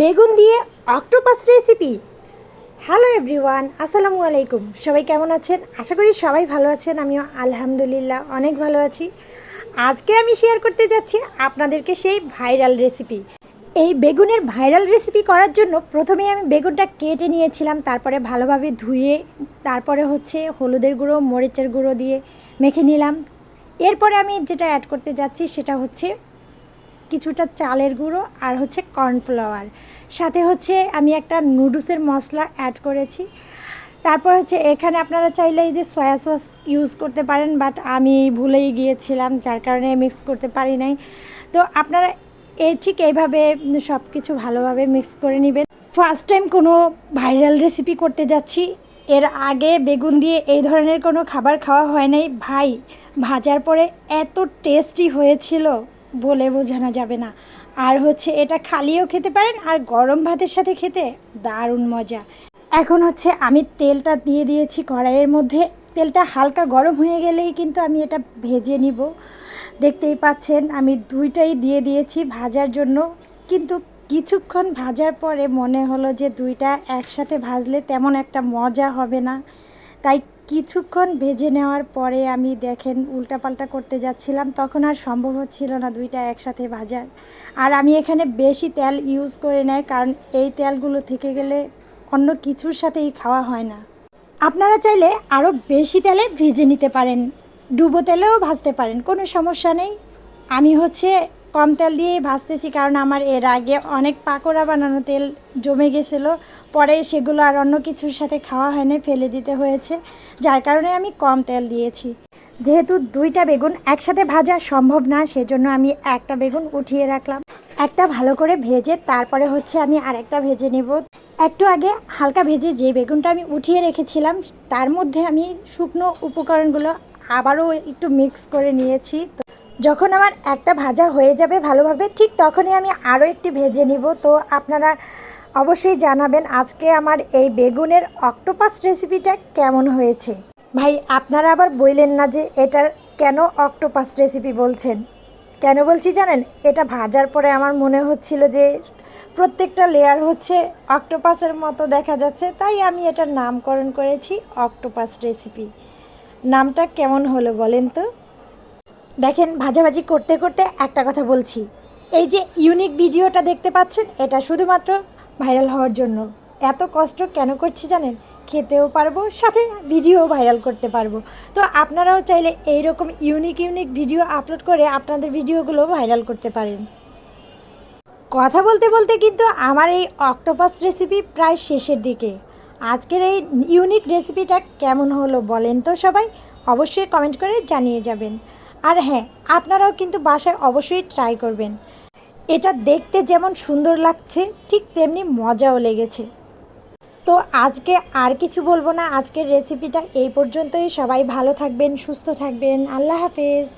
বেগুন দিয়ে octopus recipe hello everyone আসসালামু আলাইকুম। সবাই কেমন আছেন? আশা করি সবাই ভালো আছেন। আমিও আলহামদুলিল্লাহ অনেক ভালো আছি। আজকে আমি শেয়ার করতে যাচ্ছি আপনাদেরকে সেই ভাইরাল রেসিপি এই বেগুনের ভাইরাল রেসিপি করার জন্য প্রথমেই আমি বেগুনটা কেটে নিয়েছিলাম, তারপরে ভালোভাবে ধুয়ে, তারপরে হচ্ছে হলুদের গুঁড়ো, মরিচের গুঁড়ো দিয়ে মেখে নিলাম। এরপরে আমি যেটা অ্যাড করতে যাচ্ছি সেটা হচ্ছে কিছুটা চালের গুঁড়ো আর হচ্ছে কর্নফ্লাওয়ার। সাথে হচ্ছে আমি একটা নুডলসের মশলা অ্যাড করেছি। তারপর হচ্ছে এখানে আপনারা চাইলে এই যে সয়া সস ইউজ করতে পারেন বাট আমি ভুলেই গিয়েছিলাম, যার কারণে মিক্স করতে পারি নাই। তো আপনারা এই ঠিক এইভাবে সব কিছু ভালোভাবে মিক্স করে নেবেন। ফার্স্ট টাইম কোনো ভাইরাল রেসিপি করতে যাচ্ছি। এর আগে বেগুন দিয়ে এই ধরনের কোনো খাবার খাওয়া হয় নাই। ভাই, ভাজার পরে এত টেস্টি হয়েছিল। বলে বোঝানো যাবে না। আর হচ্ছে এটা খালিও খেতে পারেন, আর গরম ভাতের সাথে খেতে দারুণ মজা। এখন হচ্ছে আমি তেলটা দিয়ে দিয়েছি কড়াইয়ের মধ্যে। তেলটা হালকা গরম হয়ে গেলেই কিন্তু আমি এটা ভেজে নিব। দেখতেই পাচ্ছেন, আমি দুইটাই দিয়ে দিয়েছি ভাজার জন্য। কিন্তু কিছুক্ষণ ভাজার পরে মনে হলো যে দুইটা একসাথে ভাজলে তেমন একটা মজা হবে না। তাই কিছুক্ষণ ভেজে নেওয়ার পরে আমি দেখেন উল্টাপাল্টা করতে যাচ্ছিলাম, তখন আর সম্ভব হচ্ছিল না দুইটা একসাথে ভাজার। আর আমি এখানে বেশি তেল ইউজ করে নেয় কারণ এই তেলগুলো থেকে গেলে অন্য কিছুর সাথেই খাওয়া হয় না। আপনারা চাইলে আরও বেশি তেলে ভেজে নিতে পারেন। ডুবো তেলেও ভাজতে পারেন, কোনো সমস্যা নেই। আমি হচ্ছে কম তেল দিয়েই ভাজতেছি, কারণ আমার এর আগে অনেক পাকোড়া বানানো তেল জমে গেছিল। পরে সেগুলো আর অন্য কিছুর সাথে খাওয়া হয়নি, ফেলে দিতে হয়েছে। যার কারণে আমি কম তেল দিয়েছি। যেহেতু দুইটা বেগুন একসাথে ভাজা সম্ভব না, সেজন্য আমি একটা বেগুন উঠিয়ে রাখলাম। একটা ভালো করে ভেজে, তারপরে হচ্ছে আমি আরেকটা ভেজে নেব। একটু আগে হালকা ভেজে যে বেগুনটা আমি উঠিয়ে রেখেছিলাম, তার মধ্যে আমি শুকনো উপকরণগুলো আবারও একটু মিক্স করে নিয়েছি। যখন আমার একটা ভাজা হয়ে যাবে ভালোভাবে, ঠিক তখনই আমি আরও একটি ভেজে নিব। তো আপনারা অবশ্যই জানাবেন আজকে আমার এই বেগুনের অক্টোপাস রেসিপিটা কেমন হয়েছে। ভাই, আপনারা আবার বললেন না যে এটা কেন অক্টোপাস রেসিপি বলছেন। কেন বলছি জানেন? এটা ভাজার পরে আমার মনে হচ্ছিল যে প্রত্যেকটা লেয়ার হচ্ছে অক্টোপাসের মতো দেখা যাচ্ছে, তাই আমি এটার নামকরণ করেছি অক্টোপাস রেসিপি। নামটা কেমন হলো বলেন তো? দেখেন, ভাজাভাজি করতে করতে একটা কথা বলছি। এই যে ইউনিক ভিডিওটা দেখতে পাচ্ছেন, এটা শুধুমাত্র ভাইরাল হওয়ার জন্য। এত কষ্ট কেন করছি জানেন? খেতেও পারব, সাথে ভিডিও ভাইরাল করতে পারব। তো আপনারাও চাইলে এই রকম ইউনিক ইউনিক ভিডিও আপলোড করে আপনাদের ভিডিওগুলো ভাইরাল করতে পারেন। কথা বলতে বলতে কিন্তু আমার এই অক্টোপাস রেসিপি প্রায় শেষের দিকে। আজকের এই ইউনিক রেসিপিটা কেমন হলো বলেন তো সবাই? অবশ্যই কমেন্ট করে জানিয়ে যাবেন। আর হ্যাঁ আপনারাও কিন্তু বাসায় অবশ্যই ট্রাই করবেন। এটা দেখতে যেমন সুন্দর লাগছে, ঠিক তেমনি মজাও লেগেছে। তো আজকে আর কিছু বলব না, আজকের রেসিপিটা এই পর্যন্তই। সবাই ভালো থাকবেন, সুস্থ থাকবেন। আল্লাহ হাফেজ।